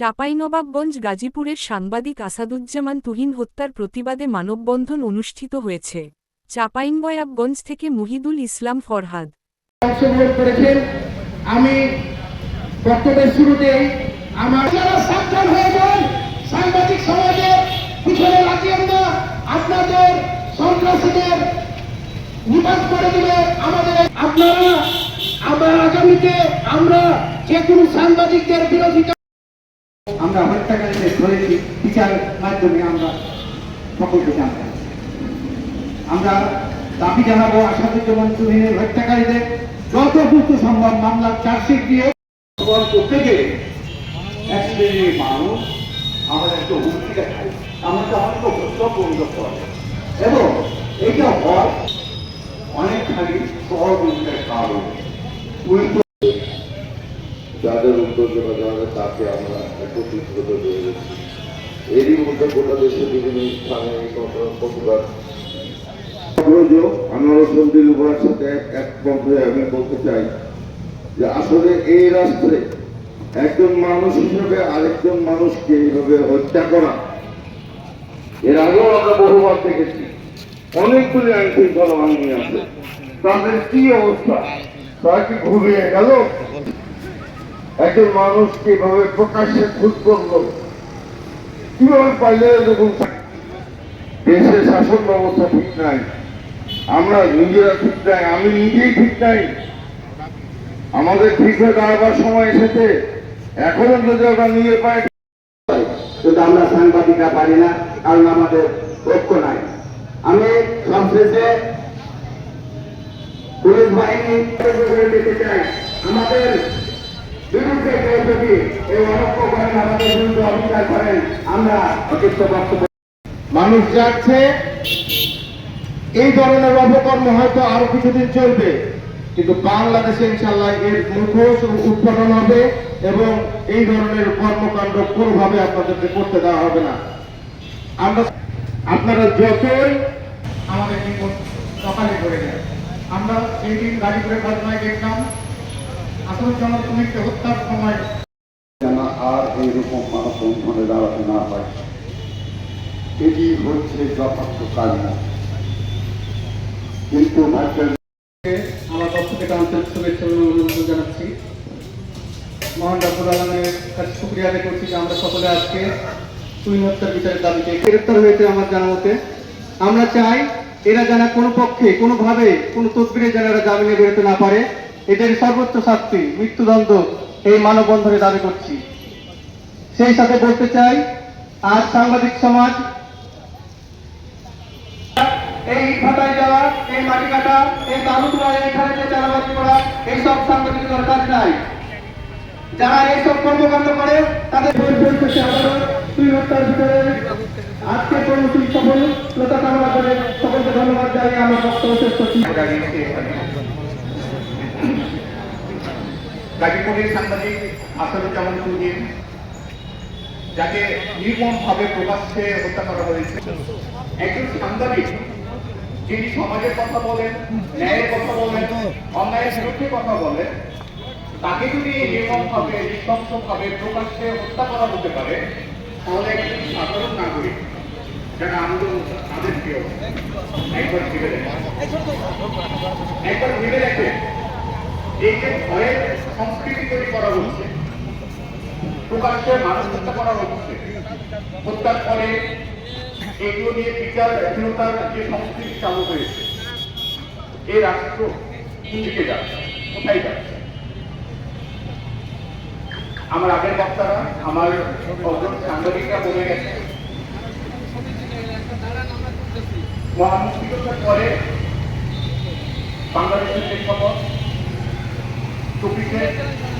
চাঁপাইনবাবগঞ্জ গাজীপুরের সাংবাদিক আসাদুজ্জামান তুহিন হত্যার প্রতিবাদে মানববন্ধন অনুষ্ঠিত হয়েছে। চাঁপাইনবয়াবগঞ্জ থেকে মুহিদুল ইসলাম ফরহাদ। আমি বক্তব্যের শুরুতেই আমার সাবধান হয়ে যান, সাংবাদিক সমাজের পিছনে না। আপনাদের সন্ত্রাসীদের করে দিলে আমাদের আপনারা আমরা আগামীতে আমরা যে কোনো সাংবাদিকদের বিরোধিতা আমরা হত্যাকারীদের ধরেছি বিচার মাধ্যমে আমরা সকলকে জানতে আমরা দাবি জানাব আসাদুজ্জামান তুহিনের হত্যাকারীদের যত দ্রুত সম্ভব মামলার চার্জশিট দিয়ে করতে গেলে এক শ্রেণির মানুষ আমাদের একটা হুমকি দেখায়। আমাদের অনেক প্রস্তাব বন্ধ করে এবং এটা হয় অনেকখানি সহযোগিতার কারণ। যাদের উত্তেজনা জানাবে তাকে আমরা একত্রিত করে এরই মধ্যে গোটা দেশে বিভিন্ন স্থানে এই একজন মানুষ আরেকজন এইভাবে হত্যা করা, এর আমরা দেখেছি। অনেকগুলি আইন আছে। তাদের কি অবস্থা? তারা কি ঘুমিয়ে গেল? একজন মানুষ কীভাবে প্রকাশ্যে খুন করল? কীভাবে পাইলে এরকম দেশের শাসন ব্যবস্থা ঠিক নাই। আমরা নিজেরা ঠিক নাই, আমি নিজেই ঠিক নাই। আমাদের ঠিক হয়ে দাঁড়াবার সময় এসেছে। এখনও যদি আমরা নিজের পায়ে কিন্তু আমরা সাংবাদিকরা পারি না, কারণ আমাদের ঐক্য নাই। আমি সবশেষে পুলিশ বাহিনী আমাদের মানুষ যাচ্ছে, এই ধরনের অপকর্ম হয়তো আরও কিছুদিন চলবে, কিন্তু বাংলাদেশে ইনশাল্লাহ এর মুখোশ উৎপাদন হবে এবং এই ধরনের কর্মকাণ্ড কোনোভাবে আপনাদেরকে করতে দেওয়া হবে না। আমরা আপনারা যতই আমাদের সকালে করে দেয় আমরা সেই দিন গাজীপুরের ঘটনায় দেখলাম আসাদুজ্জামান তুমিকে হত্যার সময় আর এইরকম মানববন্ধনে দাঁড়াতে না হয় এটি হচ্ছে যথার্থ কারণ কিন্তু আমার পক্ষ থেকে আন্তরিক শুভেচ্ছা অভিনন্দন জানাচ্ছি। মহান আলমের কাছে আদায় করছি যে আমরা সকলে আজকে বিচারের দাবিতে গ্রেপ্তার হয়েছে আমার জানা মতে। আমরা চাই এরা যেন কোনো পক্ষে, কোনোভাবে কোনো তদবিরে যেন এরা জামিনে বেরোতে না পারে। এদের সর্বোচ্চ শাস্তি, মৃত্যুদণ্ড এই মানববন্ধনে দাবি করছি। সেই সাথে বলতে চাই, আজ সাংবাদিক সমাজ, এই ইট যাওয়া, এই মাটি কাটা, এই বালু তোলা এইখানে যে চালাবাজি করা, এইসব সাংবাদিক দরকার নাই। যারা এইসব কর্মকাণ্ড করে, তাদের দুই হত্যার ভিতরে। আজকে কর্মসূচি সফলতা কামনা করে সকলকে ধন্যবাদ জানিয়ে আমার বক্তব্য শেষ করছি। গাজীপুরের সাংবাদিক আসাদুজ্জামান তুহিন যাকে নির্মমভাবে প্রকাশ্যে হত্যা করা হয়েছে। একজন সাংবাদিক যিনি সমাজের কথা বলেন, ন্যায়ের কথা বলেন, অন্যায়ের বিরুদ্ধে কথা বলেন, তাকে যদি নির্মমভাবে, নৃশংসভাবে প্রকাশ্যে হত্যা করা হতে পারে, তাহলে একজন সাধারণ নাগরিক যারা আন্দোলন তাদেরকেও একবার ভেবে একবার ভেবে দেখেন এই যে ভয়ের সংস্কৃতি তৈরি করা হচ্ছে। প্রকাশ্যে মানুষ হত্যা করা হচ্ছে হত্যার পরে এগুলো নিয়ে বিচারহীনতার যে সংস্কৃতি চালু হয়েছে এই রাষ্ট্র দিকে যাচ্ছে, কোথায় যাচ্ছে? আমার আগের বক্তারা, আমার অগ্রণ সাংবাদিকরা বলে গেছে মহামুক্তিযুদ্ধের পরে বাংলাদেশের যে জুলাই অভ্যুত্থানের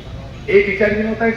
এই বিচারহীনতায়